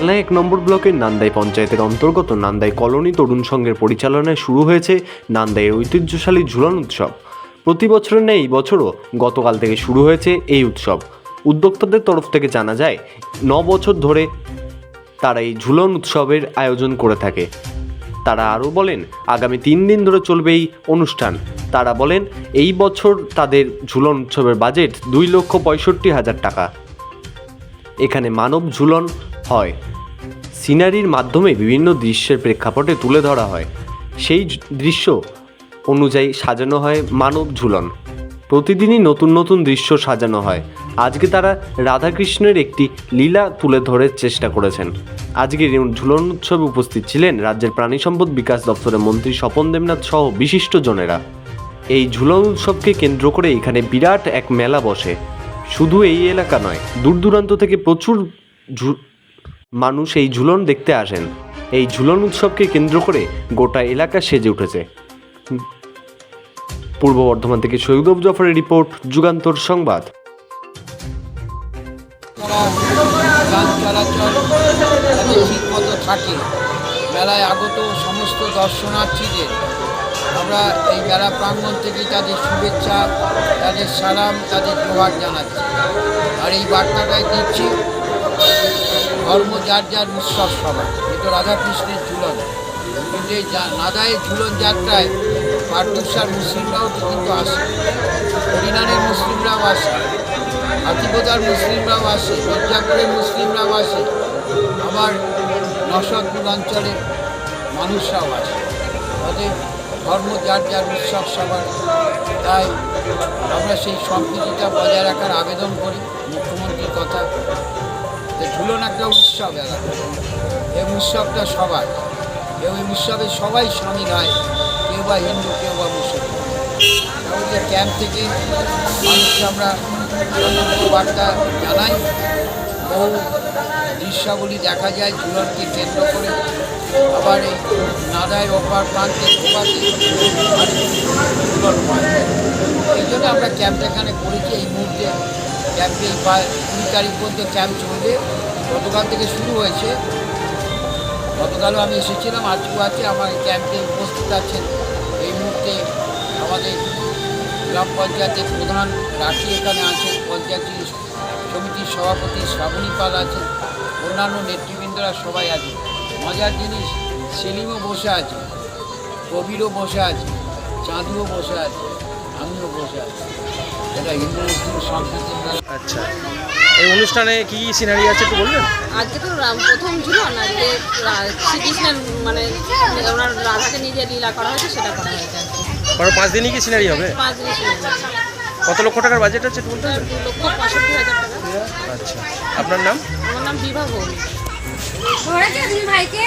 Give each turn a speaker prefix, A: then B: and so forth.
A: কালনা এক নম্বর ব্লকের নান্দাই পঞ্চায়েতের অন্তর্গত নান্দাই কলোনি তরুণ সংঘের পরিচালনায় শুরু হয়েছে নান্দাইয়ের ঐতিহ্যশালী ঝুলন উৎসব। প্রতি বছরের এই বছরও গতকাল থেকে শুরু হয়েছে এই উৎসব। উদ্যোক্তাদের তরফ থেকে জানা যায়, ন বছর ধরে তারা এই ঝুলন উৎসবের আয়োজন করে থাকে। তারা আরও বলেন, আগামী তিন দিন ধরে চলবে এই অনুষ্ঠান। তারা বলেন, এই বছর তাদের ঝুলন উৎসবের বাজেট দুই লক্ষ পঁয়ষট্টি হাজার টাকা। এখানে মানব ঝুলন হয়। সিনারির মাধ্যমে বিভিন্ন দৃশ্যের প্রেক্ষাপটে তুলে ধরা হয়। সেই দৃশ্য অনুযায়ী সাজানো হয় মানব ঝুলন। প্রতিদিনই নতুন নতুন দৃশ্য সাজানো হয়। আজকে তারা রাধাকৃষ্ণের একটি লীলা তুলে ধরার চেষ্টা করেছেন। আজকের ঝুলন উৎসবে উপস্থিত ছিলেন রাজ্যের প্রাণী সম্পদ বিকাশ দপ্তরের মন্ত্রী স্বপন দেবনাথ সহ বিশিষ্টজনেরা এই ঝুলন উৎসবকে কেন্দ্র করে এখানে বিরাট এক মেলা বসে। শুধু এই এলাকা নয় দূর দূরান্ত থেকে প্রচুর মানুষ এই ঝুলন দেখতে আসেন। এই ঝুলন উৎসবকে কেন্দ্র করে গোটা এলাকা সেজে উঠেছে। পূর্ব বর্ধমান থেকে সৈয়দ জফরের রিপোর্ট, যুগান্তর সংবাদ।
B: থাকে মেলায় আগত সমস্ত দর্শনার্থীদের, আমরা এই মেলা প্রাঙ্গণ থেকে তাদের শুভেচ্ছা, তাদের সালাম, তাদের জোহার জানাচ্ছি। আর এই বার্তাটাই দিচ্ছি ধর্ম যার যার উৎসব সবার এ তো রাধাকৃষ্ণের ঝুলন। কিন্তু এই যা- নাদায়ের ঝুলন যাত্রায় পাটুসার মুসলিমরাও তো কিন্তু আসে। হরিনানের মুসলিমরাও আসে। হাতিবোদার মুসলিমরাও আসে। মির্জাপুরের মুসলিমরাও আসে। আমার নসদপুর অঞ্চলের মানুষরাও আসে। তাদের ধর্ম যার যার উৎসব সবার তাই আমরা সেই সম্প্রীতিটা বজায় রাখার আবেদন করি। মুখ্যমন্ত্রীর কথা ঝুলন একটা উৎসব এলাকা এই উৎসবটা সবার। এবং এই উৎসবে সবাই সামিল হয় কেউ বা হিন্দু, কেউ বা মুসলমান যে ক্যাম্প থেকে মানুষকে আমরা বার্তা জানাই, বহু দৃশ্যাবলী দেখা যায়, ঝুলনকে কেন্দ্র করে। আবার এই নাদায় ওপার প্রান্তে হয়, এই জন্য আমরা ক্যাম্প এখানে করেছি এই মুহূর্তে। ক্যাম্পে এই বা- কুড়ি তারিখ পর্যন্ত ক্যাম্প চলবে। গতকাল থেকে শুরু হয়েছে। গতকালও আমি এসেছিলাম। আজকেও আছে আমার ক্যাম্পে উপস্থিত আছেন। এই মুহূর্তে আমাদের গ্রাম পঞ্চায়েতের প্রধান রাখি এখানে আছেন। পঞ্চায়েত সমিতির সভাপতি শ্রাবণী পাল আছেন। অন্যান্য নেতৃবৃন্দরা সবাই আছে মজার জিনিস, সেলিমও বসে আছে। কবিরও বসে আছে। চাঁদুও বসে আছে। আমিও বসে আছি।
C: আচ্ছা। এই অনুষ্ঠানে কি কি সিনারি আছে একটু বলবেন?
D: আজকে তো রাম প্রথম ঝুলন আজকে শ্রীকৃষ্ণের মানে ওনার রাধাকে নিজে লীলা করা হয়েছে সেটা করা হয়েছে
C: কারণ পাঁচ দিনই কি সিনারি হবে?
D: পাঁচ দিন
C: কত লক্ষ টাকার বাজেট আছে একটু বলতে
D: লক্ষ পঁয়ষট্টি হাজার টাকা।
C: আচ্ছা। আপনার নাম?
D: আমার নাম বিভা ভৌমিক।
E: ভাইকে?